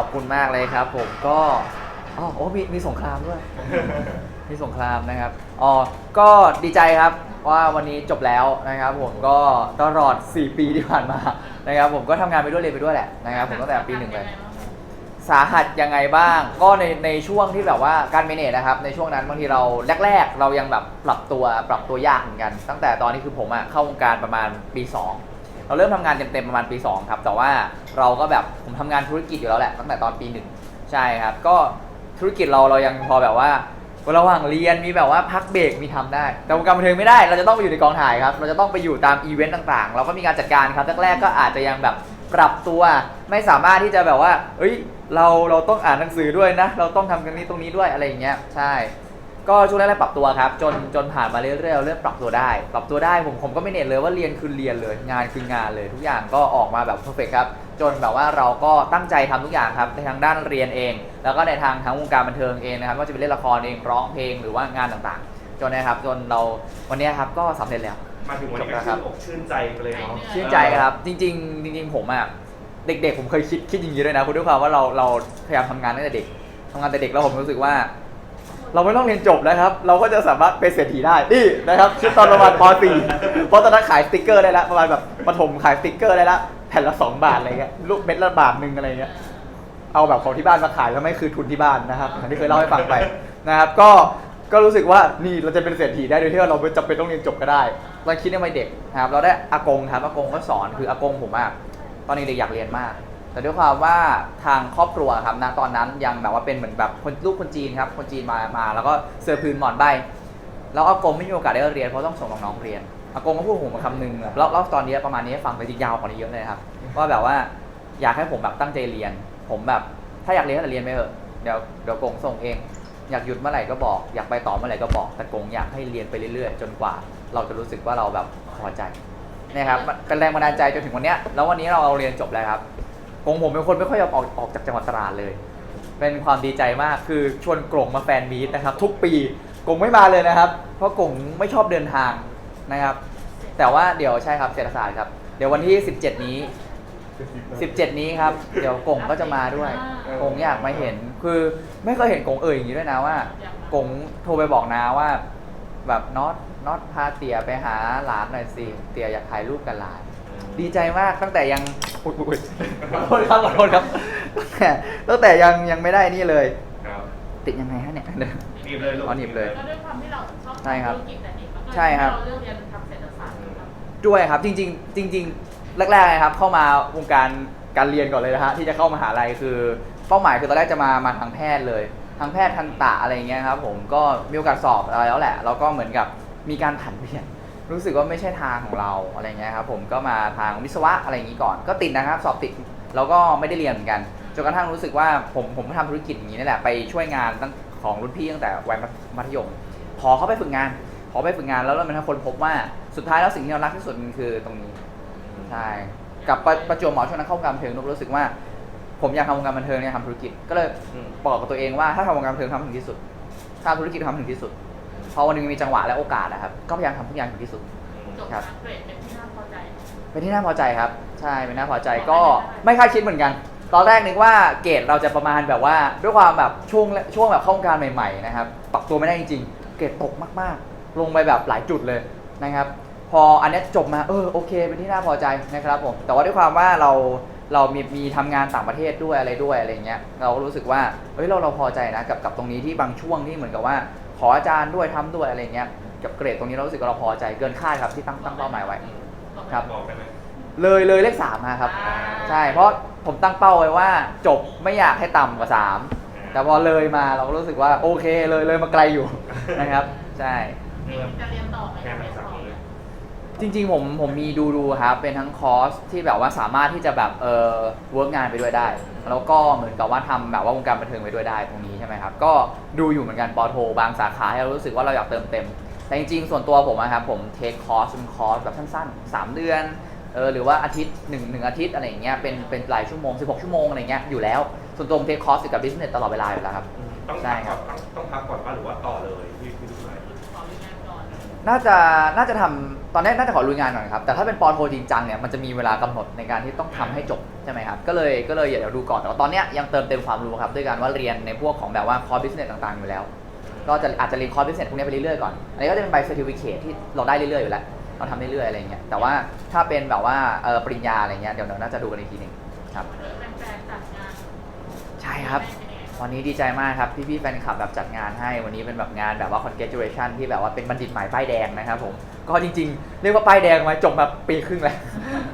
อบคุณมากเลยครับ ผมก็อ๋อโอ้มีมีสงครามด้วย มีสงครามนะครับอ๋อก็ดีใจครับว่าวันนี้จบแล้วนะครับผมก็ตลอด 4 ปีที่ผ่านมานะครับผมก็ทำงานไปด้วยเรียนไปด้วยแหละนะครับผมตั้งแต่ปีหนึ่งเลย สาหัสยังไงบ้าง ก็ในในช่วงที่แบบว่าการเมเนจนะครับในช่วงนั้นบางทีเราแรก ๆ เรายังแบบปรับตัวปรับตัวยากเหมือนกัน ตั้งแต่ตอนนี้คือผมอะเข้าวงการประมาณปี 2 เราเริ่มทำงานเต็มๆประมาณปี 2 ครับ แต่ว่าเราก็แบบผมทำงานธุรกิจอยู่แล้วแหละตั้งแต่ตอนปีหนึ่งใช่ครับ ก็ธุรกิจเราเรายังพอแบบว่าระหว่างเรียนมีแบบว่าพักเบรกมีทำได้ แต่วงการบันเทิงไม่ได้ เราจะต้องไปอยู่ในกองถ่ายครับ เราจะต้องไปอยู่ตามอีเวนต์ต่างๆ เราก็มีการจัดการครับแรกๆก็อาจจะยังแบบปรับตัวไม่สามารถที่จะแบบว่า เอ้ยเราเราต้องอ่านหนังสือด้วยนะ เราต้องทำตรงนี้ตรงนี้ด้วยอะไรอย่างเงี้ยใช่ ก็ช่วงแรกๆปรับตัวครับ จนจนผ่านมาเรื่อยๆเราเริ่มปรับตัวได้ ปรับตัวได้ผมผมก็ไม่เน็ตเลยว่าเรียนคือเรียนเลย งานคืองานเลย ทุกอย่างก็ออกมาแบบเพอร์เฟกครับ จนแบบว่าเราก็ตั้งใจทำทุกอย่างครับในทางด้านเรียนเอง แล้วก็ในทางทั้งวงการบันเทิงเองนะครับว่าจะเป็นเล่นละครเองร้องเพลงหรือว่างานต่างๆ จนนะครับจนเราวันเนี้ยครับก็สำเร็จแล้วมาถึงวันนี้จบแล้ก็วครัชื่บนอกชื่นใจไปเลยเนาะชื่นใจครับ จริงๆ จริง ๆ ผมอะเด็ก ๆ ผมเคยคิดคิดอย่างนี้ด้วยนะคุณด้วยความว่าเราเราพยายามทำงานตั้งแต่เด็กทำงานแต่เด็กแล้วผมรู้สึกว่า เราไม่ต้องเรียนจบนะครับ เราก็จะสามารถเป็นเศรษฐีได้นี่นะครับคิดตอนประมาณป .4 เพราะตอนนั้นขายสติกเกอร์ได้แล้วประมาณแบบประถมขายสติกเกอร์ได้แล้วแผ่นละ 2 บาทอะไรเงี้ยลูกเม็ดละบาทหนึ่งอะไรเงี้ยเอาแบบของที่บ้านมาขายแล้วไม่คือทุนที่บ้านนะครับอย่างที่เคยเล่าให้ฟังไปนะครับ ก็ก็รู้สึกว่านี่เราจะเป็นเศรษฐีได้โดยที่ว่าเราไม่จำเป็นต้องเรียนจบก็ได้เราคิดในวัยเด็กนะครับ เราได้อากงครับอากงก็สอนคืออากงผมอะตอนนี้เด็กอยากเรียนมาก แต่ด้วยความว่าทางครอบครัวครับนะตอนนั้นยังแบบว่าเป็นเหมือนแบบคนลูกคนจีนครับ คนจีนมามา แล้วก็เสื้อพื้นหมอนใบแล้วอากงไม่มีโอกาสได้เรียนเพราะต้องส่งน้องๆเรียนอากงก็พูดผมมาคำหนึงแบบแล้วแล้วตอนนี้ประมาณนี้ฟังไปจริงยาวกว่านี้เยอะเลยครับว่าแบบว่าอยากให้ผมแบบตั้งใจเรียน ผมแบบถ้าอยากเรียนก็เรียนไปเถอะเดี๋ยวเดี๋ยวกงส่งเอง อยากหยุดเมื่อไหร่ก็บอกอยากไปต่อเมื่อไหร่ก็บอกแต่กงอยากให้เรียนไปเรื่อยๆ จนกว่า เราจะรู้สึกว่าเราแบบพอใจนี่ครับเป็นแรงบันดาลใจจนถึงวันนี้แล้ววันนี้เราเอาเรียนจบแล้วครับ กงผมเป็นคนไม่ค่อยยอมออกออกจากจังหวัดตราดเลย เป็นความดีใจมากคือชวนกลงมาแฟนมีตนะครับ ทุกปีกงไม่มาเลยนะครับ เพราะกงไม่ชอบเดินทางนะครับ แต่ว่าเดี๋ยวใช่ครับเศรษฐศาสตร์ครับ เดี๋ยววันที่ 17 นี้ 17 นี้ครับ เดี๋ยวกงก็จะมาด้วยกงอยากมาเห็น คือไม่เคยเห็นกงเอ่ยอย่างนี้ด้วยนะว่ากงโทรไปบอกนาว่า แบบน็อตน็อตพาเตียไปหาหลานหน่อยสิเตียอยากถ่ายรูปกับหลาน ดีใจมากตั้งแต่ยัง อุ๊ยอุ๊ยขอโทษครับขอโทษครับตั้งแต่ตั้งแต่ยังยังไม่ได้นี่เลย ครับติดยังไงฮะเนี่ย หนีบเลยลูก อ๋อหนีบเลยก็ด้วยความที่เราชอบใช่ครับธุรกิจแต่เด็กมันก็ใช่ครับ เราเลือกเรียนทำเศรษฐศาสตร์ครับด้วยครับจริง ๆ จริง ๆ แรกๆนะครับ เข้ามาวงการการเรียนก่อนเลยนะฮะที่จะเข้ามหาลัยคือ เป้าหมายคือตอนแรกจะมามาทางแพทย์เลยทางแพทย์ทันตะอะไรอย่างเงี้ยครับผมก็มีโอกาสสอบอะไรแล้วแหละแล้วก็เหมือนกับมีการผันเปลี่ยน รู้สึกว่าไม่ใช่ทางของเราอะไรเงี้ยครับผมก็มาทางวิศวะอะไรอย่างนี้ก่อน ก็ติดนะครับ สอบติดแล้วก็ไม่ได้เรียนเหมือนกันจนกระทั่งรู้สึกว่าผมผมทำธุรกิจอย่างนี้นี่แหละไปช่วยงานตั้งของรุ่นพี่ตั้งแต่วัยมัธยมพอเขาไปฝึกงานพอไปฝึกงานแล้วเราเป็นคนพบว่าสุดท้ายแล้วสิ่งที่เรารักที่สุดมันคือตรงนี้ใช่กับประประจวบเหมาะช่วงนั้นเข้าวงการบันเทิงนุกรู้สึกว่า ผมอยากทำวงการบันเทิงเนี่ยทำธุรกิจก็เลยบอกกับตัวเองว่าถ้าทำวงการบันเทิงทำถึงที่สุดถ้าทำธุรกิจทำถึงที่สุด พอวันหนึงมีจังหวะและโอกาสนะครับ ก็พยายามทำทุกอย่างถึงที่สุด จบครัมาบเกรดเป็นที่น่าพอใจ เป็นที่น่าพอใจครับ ใช่เป็นน่าพอใจก็ไม่คาดคิดเหมือนกัน ตอนแรกนึกว่าเกรดเราจะประมาณแบบว่า ด้วยความแบบช่วงช่วงแบบเข้าวงการใหม่ๆนะครับปรับตัวไม่ได้จริงๆ เกรดตกมากๆ ลงไปแบบหลายจุดเลยนะครับ พออันเนี้ยจบมาเออโอเค เป็นที่น่าพอใจนะครับผมแต่ว่าด้วยความว่าเราเรามีมีทำงานต่างประเทศด้วยอะไรด้วยอะไรเงี้ยเราก็รู้สึกว่าเฮ้ยเราเราพอใจนะกับกับตรงนี้ที่บางช่วงที่เหมือนกับว่า ขออาจารย์ด้วยทำด้วยอะไรเงี้ยกับเกรดตรงนี้เรารู้สึกว่าเราพอใจเกินคาดครับที่ตั้งตั้งเป้าหมายไว้ครับบอกได้ไหมเลยเลยเลขสามมาครับอ่าใช่เพราะผมตั้งเป้าไว้ว่า จบไม่อยากให้ต่ำกว่า3แต่พอเลยมาเราก็รู้สึกว่าโอเคเลยเลยมาไกลอยู่นะครับ ใช่มีจะเรียนต่อไหมแค่ จะไหนเรียนสักต่อคนไหมเลยจริงๆผมผมมีดูดูครับเป็นทั้งคอร์สที่แบบว่าสามารถที่จะแบบเออเวิร์กงานไปด้วยได้ แล้วก็เหมือนกับว่าทำแบบว่าวงการบันเทิงไปด้วยได้ตรงนี้ใช่ไหมครับ ก็ดูอยู่เหมือนกันปอโท บางสาขาให้เรารู้สึกว่าเราอยากเติมเต็ม แต่จริงๆ ส่วนตัวผมอะครับผมเทคคอร์สเป็นคอร์สแบบสั้นๆ 3 เดือนเออหรือว่าอาทิตย์หนึ่งหนึ่งอาทิตย์อะไรอย่างเงี้ยเป็นเป็นหลายชั่วโมง 16 ชั่วโมงอะไรเงี้ยอยู่แล้วส่วนตัวผมเทคคอร์สอยู่กับบิสเนสตลอดเวลาอยู่แล้วครับต้องใช่พักคก่รัอบ นต้องต้องพักก่อนป่ะหรือว่าต่อเลยพี่พี่ลูกชาย ขอมีงา นก่อนน่าจะน่าจะทำตอนแรกน่าจะขอลุยงานก่อนครับแต่ถ้าเป็นปอโทจริงจังเนี่ยมันจะมีเวลากำหนดในการที่ต้องทำให้จบใช่ไหมครับก็เลยก็เลยเดี๋ยวดูก่อนแต่ว่าตอนเนี้ยยังเติมเต็มความรู้ครับด้วยการว่าเรียนในพวกของแบบว่าคอร์สบิสเนสต่างๆอยู่แล้ว ก็จะอาจจะเรียนคอร์สบิสเนสพวกนี้ไปเรื่อยๆก่อนอันนี้ก็จะเป็นใบเซอร์ติฟิเคที่เราได้เรื่อยๆอยู่แล้วเราทำเรื่อยๆอะไรเงี้ยแต่ว่าถ้าเป็นแบบว่าเอ่อปริญญาอะไรเงี้ยเดี๋ยวเราน่าจะดูกันอีกทีหนึ่งครับ แฟนๆจัดงานใช่ครับเป็นยังไงบ้าง วันนี้ดีใจมากครับพี่ๆแฟนคลับแบบจัดงานให้วันนี้เป็นแบบงานแบบว่า congratulation ที่แบบว่าเป็นบัณฑิตใหม่ป้ายแดงนะครับผมก็จริงๆ เรียกว่าป้ายแดงมาจบมาปีครึ่งแล้ว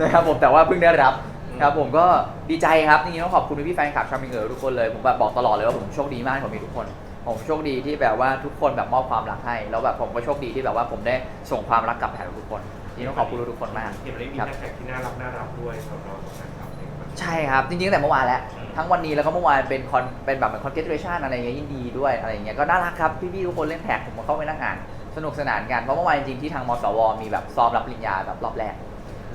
นะครับผมแต่ว่าเพิ่งได้รับครับผมก็ดีใจครับจริงๆต้องขอบคุณพี่ๆแฟนคลับชาวมิงเอ๋อทุกคนเลยผมแบบบอกตลอดเลยว่าผมโชคดีมากที่ผมมีทุกคน ผมโชคดีที่แบบว่าทุกคนแบบมอบความรักให้ แล้วแบบผมก็โชคดีที่แบบว่าผมได้ส่งความรักกลับไปหาทุกคนจริงๆต้องขอบคุณทุกคนมากเห็นวันนี้มีแฮชแท็กที่น่ารักน่ารักด้วยสำหรับแฟนคลับเองครับ ใช่ครับจริงๆตั้งแต่เมื่อวานแล้ว ทั้งวันนี้แล้วก็เมื่อวานเป็นคอนเป็นแบบเหมือนคอนเกตเรชันอะไรเงี้ยยินดีด้วยอะไรเงี้ยก็น่ารักครับพี่ๆทุกคนเล่นแท็กผมก็เข้าไปนั่งอ่านสนุกสนานกันเพราะเมื่อวานจริงๆที่ทางมสว มีแบบซ้อมรับปริญญาแบบรอบแรก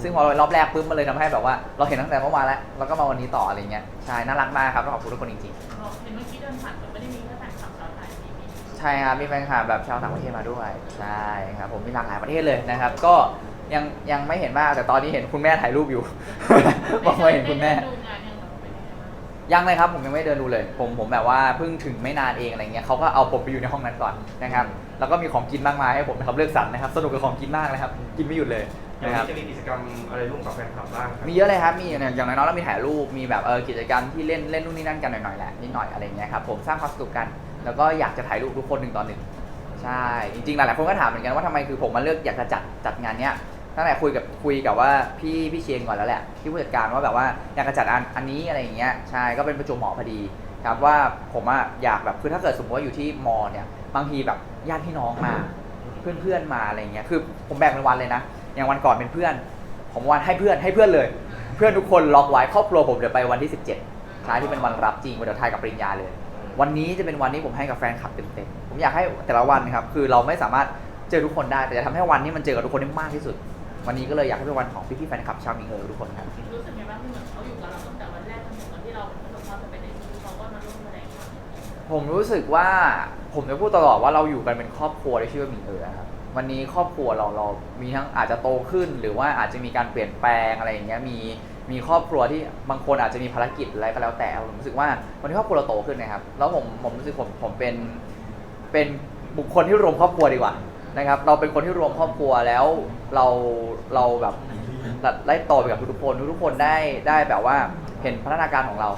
ซึ่งพอรอบแรกปุ๊บมันเลยทำให้แบบว่า เราเห็นตั้งแต่เมื่อวานแล้วแล้วก็มาวันนี้ต่ออะไรเงี้ยใช่น่ารักมากครับต้องขอบคุณทุกคนจริงเราเห็นเมื่อกี้เดินผ่านก็ไม่ได้มีแค่แฟนคลับชาวไทยมีมีๆใช่ครับมีแฟนคลับแบบชาวต่างประเทศมาด้วยใช่ครับผมมีหลากหลายประเทศเลยนะครับ ก็ยังยังไม่เห็นมากแต่ตอนนี้เห็นคุณแม่ถ่ายรูปอยู่ บอกว่าเห็นคุณแม่ดูงาน ยังเลยครับผมยังไม่เดินดูเลย ผมผมแบบว่าเพิ่งถึงไม่นานเองอะไรเงี้ยเขาก็เอาผมไปอยู่ในห้องนั้นก่อนนะครับแล้วก็มีของกินมากมายให้ผมนะครับเลือกสรรนะครับสนุกกับของกินมากเลยครับกินไม่หยุดเลยอย่างนะครับ นี้จะมีกิจกรรมอะไรร่วมกับแฟนคลับบ้างครับมีเยอะเลยครับ มีอย่างอย่างน้อยๆเรามีถ่ายรูป มีแบบเออกิจกรรมที่เล่นเล่นนู่นนี่นั่นกันหน่อยๆแหละนิดหน่อยอะไรเงี้ยครับผมสร้างความสนุกกัน แล้วก็อยากจะถ่ายรูปทุกคนหนึ่งต่อหนึ่งใช่ จริงๆหลายๆคนก็ถามเหมือนกันว่าทำไมคือผมมาเลือกอยากจะจัดจัดงานเนี้ย ตั้งแต่คุยกับคุยกับว่าพี่พี่เชียงก่อนแล้วแหละที่ผู้จัดการว่าแบบว่าอยากจะจัดอันอันนี้อะไรอย่างเงี้ยใช่ก็เป็นประชุมหมอพอดีครับว่าผมอะอยากแบบคือถ้าเกิดสมมติว่าอยู่ที่มอเนี่ยบางทีแบบญาติพี่น้องมา เพื่อนเพื่อนๆมาอะไรเงี้ยคือผมแบ่งเป็นวันเลยนะอย่างวันก่อนเป็นเพื่อน ผมวันให้เพื่อนให้เพื่อนเลย เพื่อนทุกคนล็อกไว้ครอบครัวผมเดี๋ยวไปวันที่ 17ท้ายที่เป็นวันรับจริงวันเดียวทายกับปริญญาเลย วันนี้จะเป็นวันที่ผมให้กับแฟนคลับเต็มๆผมอยากให้แต่ละวันนะครับคือเราไม่สามารถเจอทุกคนได้แต่จะทำให้วันนี้มันเจอกับทุกคนได้มากที่สุด วันนี้ก็เลยอยากให้เป็นวันของพี่ๆแฟนคลับชาวมิงเออทุกคนครับ รู้สึกไงบ้างที่เหมือนเขาอยู่กับเราตั้งแต่วันแรกจนถึงวันที่เราประสบความสำเร็จในชีวิตเขาก็มาร่วมแสดงความยินดีผมรู้สึกว่าผมจะพูดตลอดว่าเราอยู่กันเป็นครอบครัวที่ชื่อว่าหมิงเอ๋อครับ วันนี้ครอบครัวเราเรามีทั้งอาจจะโตขึ้น หรือว่าอาจจะมีการเปลี่ยนแปลงอะไรอย่างเงี้ยมีมีครอบครัวที่บางคนอาจจะมีภารกิจอะไรก็แล้วแต่ผมรู้สึกว่าวันนี้ครอบครัวเราโตขึ้นนะครับ แล้วผมผมรู้สึกผมผมเป็นเป็นบุคคลที่รวมครอบครัวดีกว่า นะครับ เราเป็นคนที่รวมครอบครัวแล้วเราเราแบบได้โตไปกับทุกๆคนทุกๆคนได้ได้แบบว่าเห็นพัฒนาการของเรา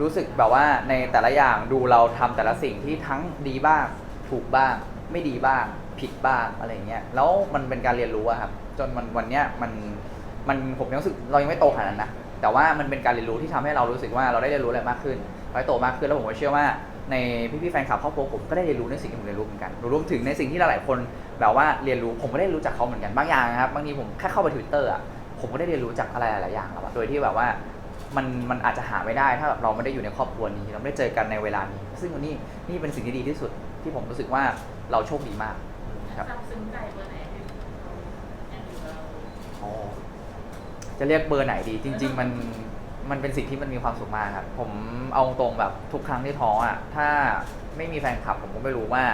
รู้สึกแบบว่าในแต่ละอย่างดูเราทำแต่ละสิ่งที่ทั้งดีบ้าง ถูกบ้าง ไม่ดีบ้าง ผิดบ้างอะไรเงี้ยแล้วมันเป็นการเรียนรู้อะครับจนมันวันเนี้ยมันมันผมยังรู้สึกเรายังไม่โตขนาดนั้นนะแต่ว่ามันเป็นการเรียนรู้ที่ทำให้เรารู้สึกว่าเราได้เรียนรู้อะไรมากขึ้นเราได้โตมากขึ้นแล้วผมก็เชื่อว่า ในพี่ๆแฟนคลับครอบครัวผมก็ได้เรียนรู้ในสิ่งที่ผมเรียนรู้เหมือนกันรวมถึงในสิ่งที่หลายๆคนแบบว่าเรียนรู้ผมก็ได้รู้จากเขาเหมือนกันบางอย่างนะครับบางทีผมแค่เข้าไปทวิตเตอร์อะผมก็ได้เรียนรู้จากอะไรหลายๆอย่างแล้วอะโดยที่แบบว่ามันมันอาจจะหาไม่ได้ถ้าเราไม่ได้อยู่ในครอบครัวนี้ เราไม่ได้เจอกันในเวลานี้ ซึ่งวันนี้นี่เป็นสิ่งที่ดีที่สุดที่ผมรู้สึกว่าเราโชคดีมากครับซับซึ้งใจเบอร์ไหนที่เขายังอยู่กับเราอ๋อจะเรียกเบอร์ไหนดี จริง ๆ มัน มันเป็นสิ่งที่มันมีความสุขมากครับผมเอาตรงๆแบบทุกครั้งที่ท้ออะถ้าไม่มีแฟนคลับผมก็ไม่รู้ว่า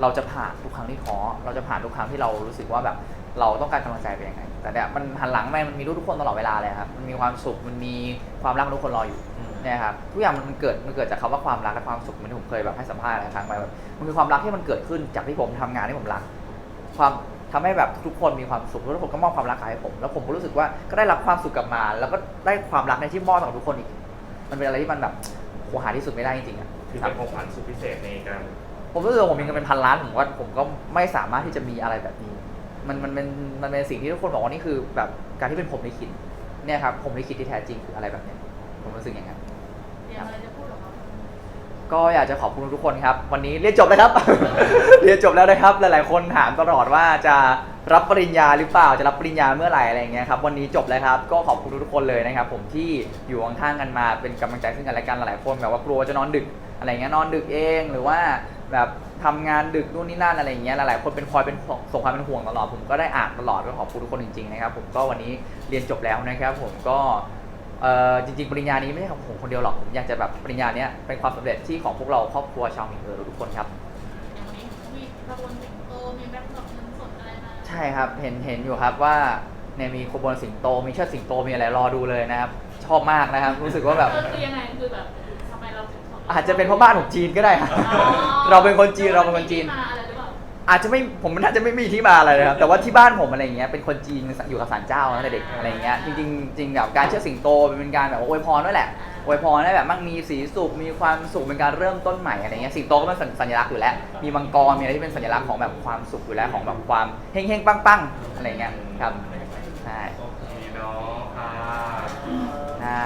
เราจะผ่านทุกครั้งที่ท้อเราจะผ่านทุกครั้งที่เรารู้สึกว่าแบบเราต้องการกำลังใจเป็นยังไง แต่เนี่ยมันหันหลังไปมันมีรูปทุกคนตลอดเวลาเลยครับมันมีความสุขมันมีความรักทุกคนรออยู่เนี่ยครับทุกอย่างมันเกิดมันเกิดจากคำว่าความรักและความสุขเหมันที่ผมเคยแบบให้สัมภาษณ์หลายครั้งไปแบบมันคือความรักที่มันเกิดขึ้นจากที่ผมทำงานที่ผมรัก ความ ทำให้แบบทุกคนมีความสุขแล้วทุกคนก็มอบความรักให้ผม แล้วผมก็รู้สึกว่าก็ได้รับความสุขกลับมา แล้วก็ได้ความรักในที่มอบต่อทุกคนอีก มันเป็นอะไรที่มันแบบโหหาที่สุดไม่ได้จริงๆอะถือครับเป็นของขวัญสุดพิเศษในการผมรู้สึกว่าผมมีเงินเป็นพันล้านผมว่าผมก็ไม่สามารถที่จะมีอะไรแบบนี้ มันมันเป็นมันเป็นสิ่งที่ทุกคนบอกว่านี่คือแบบการที่เป็นผมลิขิตเนี่ยครับผมลิขิตที่แท้จริงคืออะไรแบบเนี้ยผมรู้สึกอย่างนั้นเรียนอะไรจะพูดกับเขา ก็อยากจะขอบคุณทุกคนครับ วันนี้เรียนจบแล้วครับ เรียนจบแล้วนะครับ หลาย ๆ คนถามตลอดว่าจะรับปริญญาหรือเปล่าจะรับปริญญาเมื่อไหร่อะไรอย่างเงี้ยครับวันนี้จบแล้วครับ ก็ขอบคุณทุกคนเลยนะครับ ผมที่อยู่ข้างๆกันมาเป็นกำลังใจซึ่งกันและกันหลายๆคนแบบว่ากลัวจะนอนดึกอะไรเงี้ยนอนดึกเองหรือว่าแบบทำงานดึกนู่นนี่นั่นอะไรอย่างเงี้ยหลายๆคนเป็นคอยเป็นส่งความเป็นห่วงตลอดผมก็ได้อ่านตลอดก็ขอบคุณทุกคนจริงๆนะครับผมก็วันนี้เรียนจบแล้วนะครับ ผมก็ เอ่อจริงๆ ปริญญานี้ไม่ใช่ของผมคนเดียวหรอก ผมอยากจะแบบปริญญาเนี้ยเป็นความสำเร็จที่ของพวกเราครอบครัวชาวมิงเออทุกคนครับ อย่างวันนี้มีขบวนสิงโตมีแบ็คดรอปเงินสดอะไรมาช่ครับ เห็นเห็นอยู่ครับว่าเนี่ยมีขบวนสิงโต มีเชิดสิงโต มีอะไรรอดูเลยนะครับ ชอบมากนะครับ รู้สึกว่าแบบ เออคือยังไงคือแบบทำไมเราถึงชบอาจจะเป็นเพราะบ้านผมจีนก็ได้ครับอ๋อเราเป็นคนจีนเราเป็นคนจีนมาอะไรหรือเปล่า อาจจะไม่ผมมันน่าจะไม่มีที่มาอะไรนะครับแต่ว่าที่บ้านผมอะไรเงี้ยเป็นคนจีนอยู่กับศาลเจ้าตั้งแต่เด็กอะไรเงี้ยจริงจริงแบบการเชื่อสิงโตเป็นการแบบว่อวยพรด้วยแหละอวยพรได้แบบมั่งมีสีสุขมีความสุขเป็นการเริ่มต้นใหม่อะไรเงี้ยสิงโตก็เป็นสัญลักษณ์อยู่แล้ว มีมังกรมีอะไรที่เป็นสัญลักษณ์ของแบบความสุขอยู่แล้วของแบบความเฮงเฮงปังปังอะไรเงี้ยครับใช่ดีเนาะค่ะใช่